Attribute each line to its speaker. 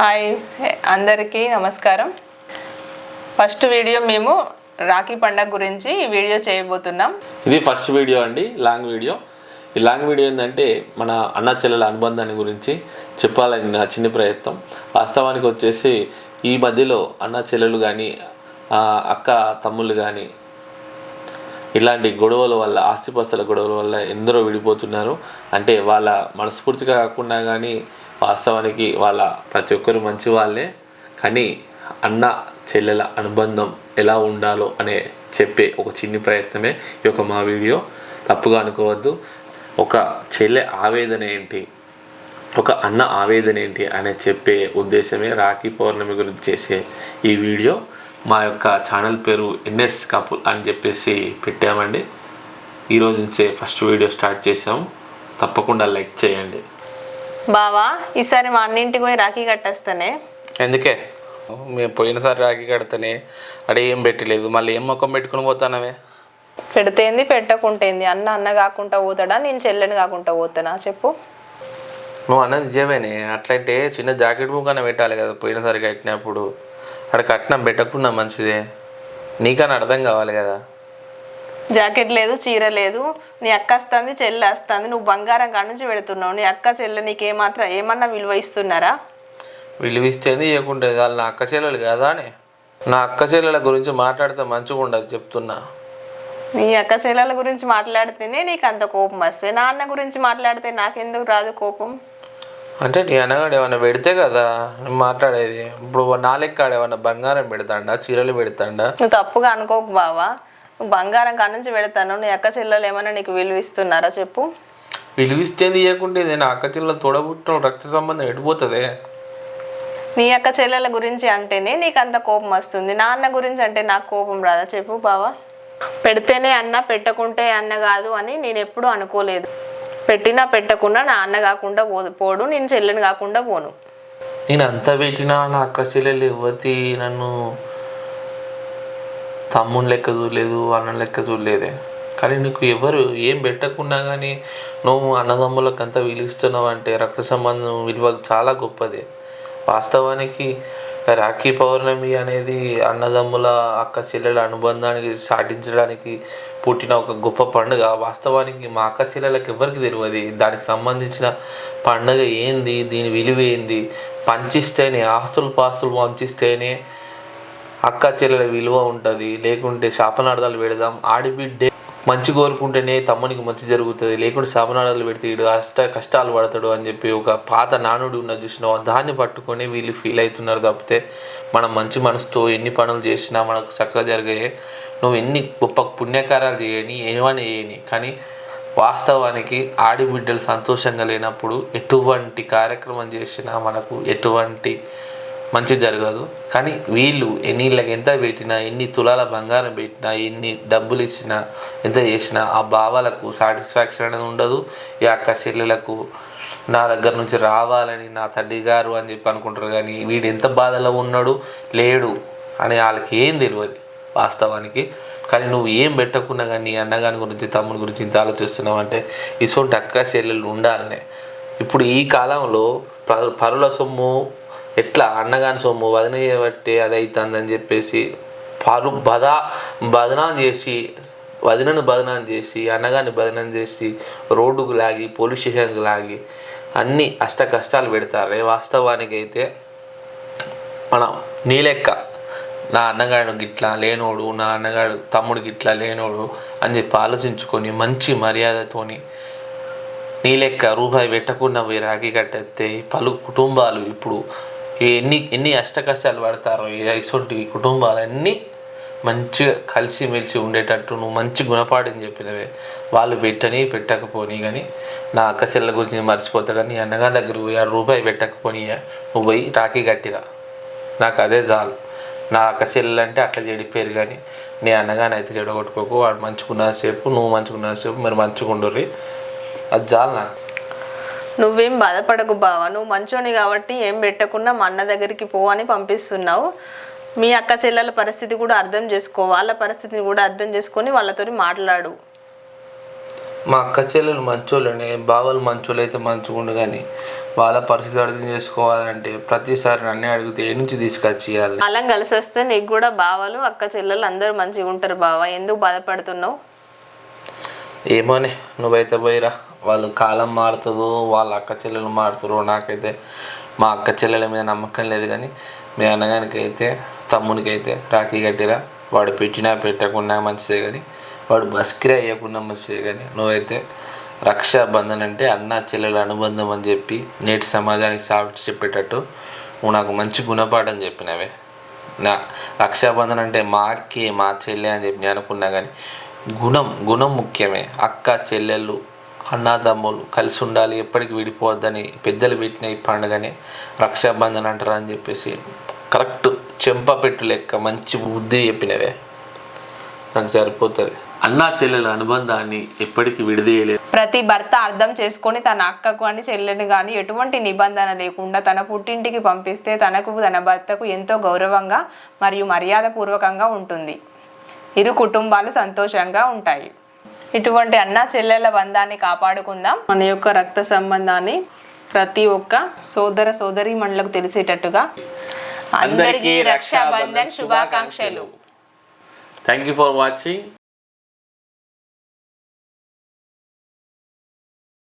Speaker 1: Hi అందరికీ నమస్కారం. First video మేము రాఖీ పండగ గురించి వీడియో చేయబోతున్నాం.
Speaker 2: ఇది ఫస్ట్ వీడియో అండి లాంగ్ వీడియో. ఈ లాంగ్ వీడియో ఏంటంటే మన అన్న చెల్లెల అనుబంధాన్ని గురించి చెప్పాలని నా చిన్న ప్రయత్నం. వాస్తవానికి వచ్చేసి ఈ మధ్యలో అన్న చెల్లెలు కానీ అక్క తమ్ముళ్ళు కానీ ఇలాంటి గొడవల వల్ల ఆస్తిపాస్తుల గొడవల వల్ల ఎందరో విడిపోతున్నారు. అంటే వాళ్ళ మనస్ఫూర్తిగా కాకుండా కానీ వాస్తవానికి వాళ్ళ ప్రతి ఒక్కరు మంచి వాళ్ళే కానీ అన్న చెల్లెల అనుబంధం ఎలా ఉండాలో అనే చెప్పే ఒక చిన్ని ప్రయత్నమే ఈ యొక్క మా వీడియో. తప్పుగా అనుకోవద్దు. ఒక చెల్లె ఆవేదన ఏంటి? ఒక అన్న ఆవేదన ఏంటి అనే చెప్పే ఉద్దేశమే రాఖీ పౌర్ణమి గురించి చేసే ఈ వీడియో. మా యొక్క ఛానల్ పేరు ఎన్ఎస్ కపుల్ అని చెప్పేసి పెట్టామండి. ఈరోజు నుంచే ఫస్ట్ వీడియో స్టార్ట్ చేసాము తప్పకుండా లైక్ చేయండి.
Speaker 1: బావా ఈసారి మా అన్నింటికి పోయి రాఖీ కట్టేస్తానే.
Speaker 3: ఎందుకే? మేము పోయినసారి రాఖీ కడితేనే అడే ఏం పెట్టలేదు మళ్ళీ ఏం ముఖం పెట్టుకుని పోతానవే?
Speaker 1: పెడితేంది పెట్టకుంటేంది అన్న అన్న కాకుండా పోతాడా? నేను చెల్లెని కాకుండా పోతానా? చెప్పు.
Speaker 3: నువ్వు అన్నది నిజమేనే. అట్లయితే చిన్న జాకెట్ ముఖాన పెట్టాలి కదా పోయినసారి కట్టినప్పుడు. అక్కడ కట్నం పెట్టకున్నా మంచిదే. నీకన్నా అర్థం కావాలి కదా.
Speaker 1: జాకెట్ లేదు చీర లేదు. నీ అక్క వస్తుంది చెల్లె వస్తుంది నువ్వు బంగారం కాడ నుంచి పెడుతున్నావు. నీ అక్క చెల్లె నీకు ఏమాత్రం ఏమన్నా విలువ ఇస్తున్నారా?
Speaker 3: విలువిస్తేంది ఇవ్వకుంటే వాళ్ళు నా అక్క చెల్లెలు కదా అని. నా అక్క చెల్లెల గురించి మాట్లాడితే మంచిగా ఉండదు చెప్తున్నా.
Speaker 1: నీ అక్క చెల్లెల గురించి మాట్లాడితేనే నీకు అంత కోపం వస్తే నా అన్న గురించి మాట్లాడితే నాకెందుకు రాదు కోపం?
Speaker 3: అంటే నీ అన్నగాడు ఏమన్నా పెడితే కదా నేను మాట్లాడేది. ఇప్పుడు నా లెక్క ఆడ ఏమన్నా బంగారం పెడతాడా చీరలు పెడతాడా?
Speaker 1: నువ్వు తప్పుగా అనుకోకు బావా. నువ్వు బంగారం కాడ నుంచి పెడతాను. నీ అక్క చెల్లెలు ఏమైనా నీకు విలువ ఇస్తున్నారా చెప్పు.
Speaker 3: విలువిస్తేంది ఇవ్వకుంటే ఇది నా అక్క చెల్లెలు తోడబుట్టిన రక్త సంబంధం ఎడిపోతుంది.
Speaker 1: నీ అక్క చెల్లెల గురించి అంటేనే నీకు అంత కోపం వస్తుంది. నా అన్న గురించి అంటే నాకు కోపం రాదా చెప్పు బావా. పెడితేనే అన్న పెట్టకుంటే అన్న కాదు అని నేను ఎప్పుడూ అనుకోలేదు. పెట్టినా పెట్టకుండా నా అన్న కాకుండా పోదు పోడు నేను చెల్లెని కాకుండా పోను.
Speaker 3: నేను అంత పెట్టినా నా అక్క చెల్లెలు యువతి నన్ను తమ్ముని లెక్క చూడలేదు అన్నం లెక్క చూడలేదే. కానీ నీకు ఎవరు ఏం పెట్టకుండా కానీ నువ్వు అన్నదమ్ములకు అంత విలువిస్తున్నావు అంటే రక్త సంబంధం విలువ చాలా గొప్పది. వాస్తవానికి రాఖీ పౌర్ణమి అనేది అన్నదమ్ముల అక్క చెల్లెల అనుబంధానికి సాటించడానికి పుట్టిన ఒక గొప్ప పండుగ. వాస్తవానికి మా అక్క చెల్లెలకు ఎవరికి తెలియదు. దానికి సంబంధించిన పండుగ ఏంది దీని విలువ ఏంది? పంచిస్తేనే ఆస్తులు పాస్తులు పంచిస్తేనే అక్క చెల్లెల విలువ ఉంటుంది లేకుంటే శాపనార్థాలు పెడదాం. ఆడిబిడ్డే మంచి కోరుకుంటేనే తమ్మునికి మంచి జరుగుతుంది లేకుంటే శాపనార్థాలు పెడితే వీడు కష్ట కష్టాలు పడతాడు అని చెప్పి ఒక పాత నానుడు ఉన్న చూసినా దాన్ని పట్టుకొని వీళ్ళు ఫీల్ అవుతున్నారు తప్పితే మనం మంచి మనసుతో ఎన్ని పనులు చేసినా మనకు చక్కగా జరిగాయి నువ్వు ఎన్ని గొప్ప పుణ్యకారాలు చేయని ఏమని చేయని కానీ వాస్తవానికి ఆడిబిడ్డలు సంతోషంగా లేనప్పుడు ఎటువంటి కార్యక్రమం చేసినా మనకు ఎటువంటి మంచి జరగదు. కానీ వీళ్ళు ఎన్నిళ్ళకి ఎంత పెట్టినా ఎన్ని తులాల బంగారం పెట్టినా ఎన్ని డబ్బులు ఇచ్చినా ఎంత చేసినా ఆ భావాలకు సాటిస్ఫాక్షన్ అనేది ఉండదు. ఈ అక్క చెల్లెలకు నా దగ్గర నుంచి రావాలని నా తల్లి గారు అని చెప్పి అనుకుంటారు. కానీ వీడు ఎంత బాధలో ఉన్నాడు లేడు అని వాళ్ళకి ఏం తెలియదు వాస్తవానికి. కానీ నువ్వు ఏం పెట్టకుండా కానీ నీ అన్నగాని గురించి తమ్ముడి గురించి ఇంత ఆలోచిస్తున్నావు అంటే ఇటువంటి అక్క చెల్లెలు ఉండాలనే. ఇప్పుడు ఈ కాలంలో ప- పరుల సొమ్ము ఎట్లా? అన్నగాని సొమ్ము వదిన బట్టి అది అవుతుందని చెప్పేసి పాలు బద బదనాం చేసి వదినను బదనాం చేసి అన్నగాని బదనం చేసి రోడ్డుకు లాగి పోలీస్ స్టేషన్కి లాగి అన్ని అష్ట కష్టాలు పెడతారు. వాస్తవానికి అయితే మనం నీ లెక్క నా అన్నగాడు గిట్లా లేనోడు నా అన్నగాడు తమ్ముడు గిట్లా లేనోడు అని చెప్పి ఆలోచించుకొని మంచి మర్యాదతోని నీ లెక్క రూపాయి పెట్టకుండా పోయి రాఖీ కట్టేస్తే పలు కుటుంబాలు ఇప్పుడు ఎన్ని ఎన్ని అష్టకష్టాలు పడతారో ఇటువంటి కుటుంబాలన్నీ మంచిగా కలిసిమెలిసి ఉండేటట్టు నువ్వు మంచి గుణపాఠం చెప్పినవే. వాళ్ళు పెట్టని పెట్టకపోని కానీ నా అక్క చెల్లెల గురించి నేను మర్చిపోతా కానీ నీ దగ్గర పోయి రూపాయి పెట్టకపోని నువ్వు పోయి రాఖీ కట్టిరా. నాకు అదే చాలు. నా అక్క చెల్లెలు అంటే అట్లా చెడిపోయారు కానీ నీ అన్నగాని అయితే చెడగొట్టుకోకు. వాడు మంచుకున్నసేపు నువ్వు మంచుకున్నసేపు మీరు మంచుకుండుర్రి. అది చాలు నాకు.
Speaker 1: నువ్వేం బాధపడకు బావా. నువ్వు మంచోని కాబట్టి ఏం పెట్టకుండా మా అన్న దగ్గరికి పో అని పంపిస్తున్నావు. మీ అక్క చెల్లెల పరిస్థితి కూడా అర్థం చేసుకో. వాళ్ళ పరిస్థితిని కూడా అర్థం చేసుకొని వాళ్ళతోని మాట్లాడు.
Speaker 3: మా అక్క చెల్లెలు మంచోళ్ళనే బావలు మంచోళ్ళు అయితే మంచిగుండు కానీ వాళ్ళ పరిస్థితి అర్థం చేసుకోవాలంటే ప్రతిసారి నన్నే అడిగితే ఏ నుంచి తీసుకొచ్చి
Speaker 1: అలా కలిసి వస్తే నీకు కూడా బావలు అక్క చెల్లెలు అందరూ మంచిగా ఉంటారు బావ. ఎందుకు బాధపడుతున్నావు?
Speaker 3: ఏమోనే నువ్వైతే పోయిరా. వాళ్ళు కాలం మారుతుందో వాళ్ళ అక్క చెల్లెలు మారుతారో నాకైతే మా అక్క చెల్లెల మీద నమ్మకం లేదు కానీ మీ అన్నగానికి అయితే తమ్మునికి అయితే రాఖీ కట్టిరా. వాడు పెట్టినా పెట్టకుండా మంచిదే కానీ వాడు బస్కిరా అయ్యకుండా మంచిదే కానీ నువ్వైతే రక్షాబంధన్ అంటే అన్న చెల్లెల అనుబంధం అని చెప్పి నేటి సమాజానికి సాక్షి చెప్పేటట్టు నువ్వు నాకు మంచి గుణపాఠం చెప్పినవే. నా రక్షాబంధన్ అంటే మా అక్కే మా చెల్లె అని చెప్పి నేను అనుకున్నా కానీ గుణం గుణం ముఖ్యమే. అక్క చెల్లెళ్ళు అన్నదమ్ములు కలిసి ఉండాలి ఎప్పటికి విడిపోవద్దని పెద్దలు పెట్టిన ఈ పండుగని రక్షాబంధన్ అంటారు అని చెప్పేసి కరెక్ట్ చెంపపెట్టు లెక్క మంచి బుద్ధి చెప్పినవే నాకు సరిపోతుంది.
Speaker 2: అన్నా చెల్లెల అనుబంధాన్ని ఎప్పటికీ విడదీయలేదు.
Speaker 1: ప్రతి భర్త అర్థం చేసుకొని తన అక్కకు అని చెల్లెని కానీ ఎటువంటి నిబంధన లేకుండా తన పుట్టింటికి పంపిస్తే తనకు తన భర్తకు ఎంతో గౌరవంగా మరియు మర్యాదపూర్వకంగా ఉంటుంది. ఇరు కుటుంబాలు సంతోషంగా ఉంటాయి. ఇటువంటి అన్న చెల్లెల బంధాన్ని కాపాడుకుందాం. మన యొక్క రక్త సంబంధాన్ని ప్రతి ఒక్క సోదర సోదరి మనలకు తెలిసేటట్టుగా అందరికీ రక్షాబంధన్ శుభాకాంక్షలు.
Speaker 2: Thank you for watching